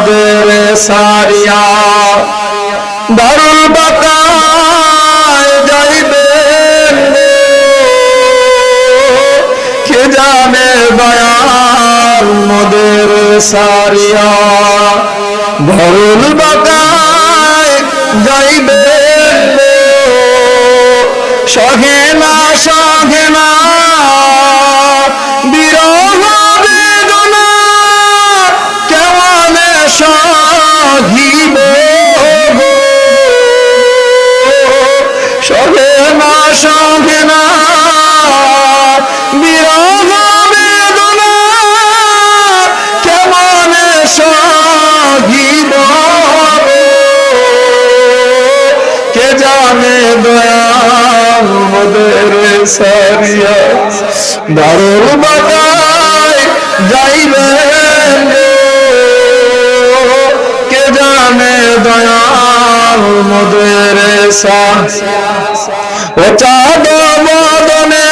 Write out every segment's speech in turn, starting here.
মোদের সারিয়া। দারুল বাকায় যাইবেন কে জানে দয়াল মোদের সারিয়া। দারুল বাকায় না সহে না বিরহ বেদনা কেমন সহিব কে জানে দয়াল মোদের সারিয়া দারুল বাগায় যাইবেন। কে মোদের সারিয়া ও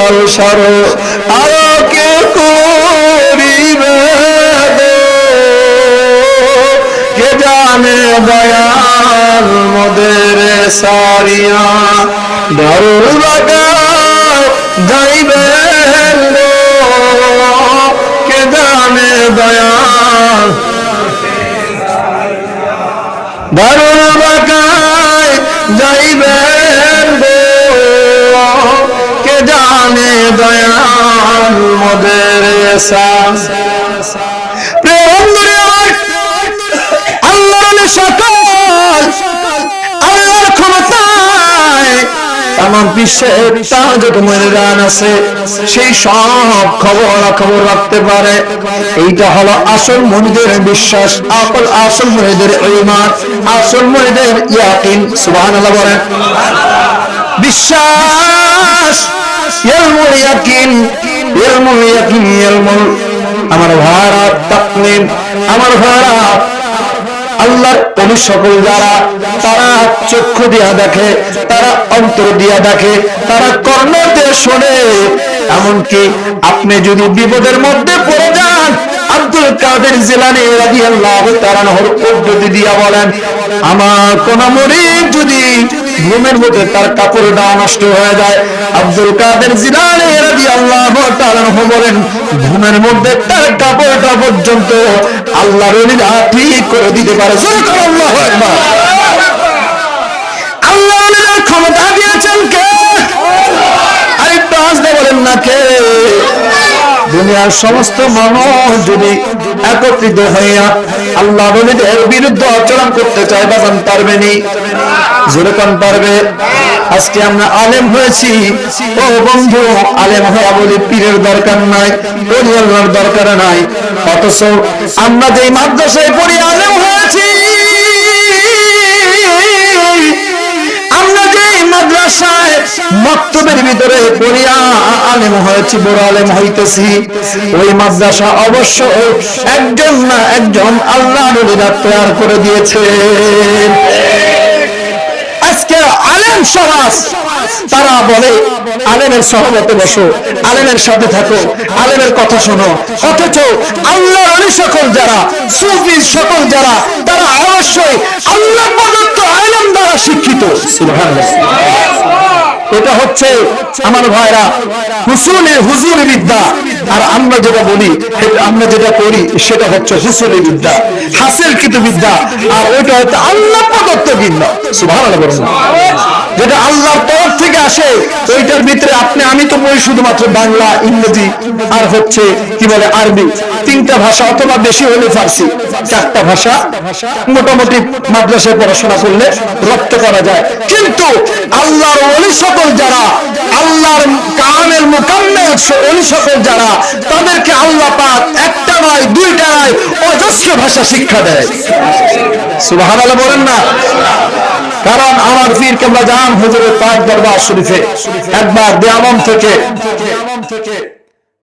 কঙ্কাল সার, আরও কে করিবে? কে জানে দয়াল মোদের সারিয়া দারুল বাগায় যাইবেন গো? কে জানে দয়াল দারুল দয়াল বিশ্বের আছে, সেই সব খবর খবর রাখতে পারে। এইটা হলো আসল মনিদের বিশ্বাস আকল আসল মনিদের আসল মনিদের ইয়াকিন, সুবহানাল্লাহ বলেন। বিশ্বাস। আমার তাকমিন আমার সকল যারা, তারা চক্ষু দিয়া দেখে, তারা অন্তর দিয়া দেখে, তারা শোনে। এমনকি আপনি যদি বিপদের মধ্যে পড়ে যান, আব্দুল কাদের জিলানি রাদিয়াল্লাহু তাআলা নহর পদ্ধতি দিয়া বলেন, আমার কোন মরিদ যদি ঘুমের মধ্যে তার কাপড়টা নষ্ট হয়ে যায়। আব্দুল কাদের জিলানি রাদিয়াল্লাহু তাআলা বলেন, ঘুমের মধ্যে তার কাপড়টা পর্যন্ত আল্লাহর ওলিরা ঠিক করে দিতে পারে। আকবার। আল্লাহ ক্ষমতা দিয়েছেন কে? আরেকটু আসতে বলেন না কে? দুনিয়ার সমস্ত মানুষ যদি একত্রিত হইয়া আল্লাহ নবীদের বিরুদ্ধে আচরণ করতে চায় বাগান পারবে নি? জোরে কান পারবে? আজকে আমরা আলেম হয়েছি। ও বন্ধু, আলেম হয়ে বলি পীরের দরকার নাই আল্লাহর দরকার নাই। অথচ আমরা যেই মাদ্রাসায় পড়ি, আলেম হয়েছি। আমরা যে মাদ্রাসায় মক্তবের ভিতরে পড়িয়া আলেম হয়েছি, বড় আলেম হইতেছি। ওই মাদ্রাসা অবশ্য একজন না একজন আল্লাহ নবীরা তৈরি করে দিয়েছে। আজকে আলেম সমাজ, তারা বলে, আলেমের সহমতে বসো, আলেমের সাথে থাকো, আলেমের কথা শোনো। অথচ আল্লাহ অলি সকল যারা সুফি সকল যারা, তারা অবশ্যই আল্লাহ প্রদত্ত আলেম দ্বারা শিক্ষিত। সুবহানাল্লাহ। এটা হচ্ছে আমার ভাইরা হুসুলের হুজুরি বিদ্যা। আর আমরা যেটা বলি আমরা যেটা করি, সেটা হচ্ছে হুসুলি বিদ্যা, হাসিল কিন্তু বিদ্যা। আর ওইটা হচ্ছে আল্লাহ প্রদত্ত বিদ্যা। না। যেটা আল্লাহর তরফ থেকে আসে, ওইটার ভিতরে আপনি, আমি তো বলি শুধুমাত্র বাংলা, ইংরেজি, আর হচ্ছে, কি বলে, আরবি। তিনটা ভাষা অথবা বেশি হলে ফার্সি। চারটা ভাষা মোটামুটি মাদ্রাসায় পড়াশোনা করলে রপ্ত করা যায়। কিন্তু আল্লাহর অলি সকল যারা, আল্লাহর কামের মোকাম্মেল অলি সকল যারা, তাদেরকে আল্লাহ পাক একটা নয়, দুইটা নয়, অজস্র ভাষা শিক্ষা দেয়। সুবহানাল্লাহ বলেন না। কারণ আমার পীর কেবলা জান হুজুরের পাক দরবার শরীফে একবার দেয়ামন থেকে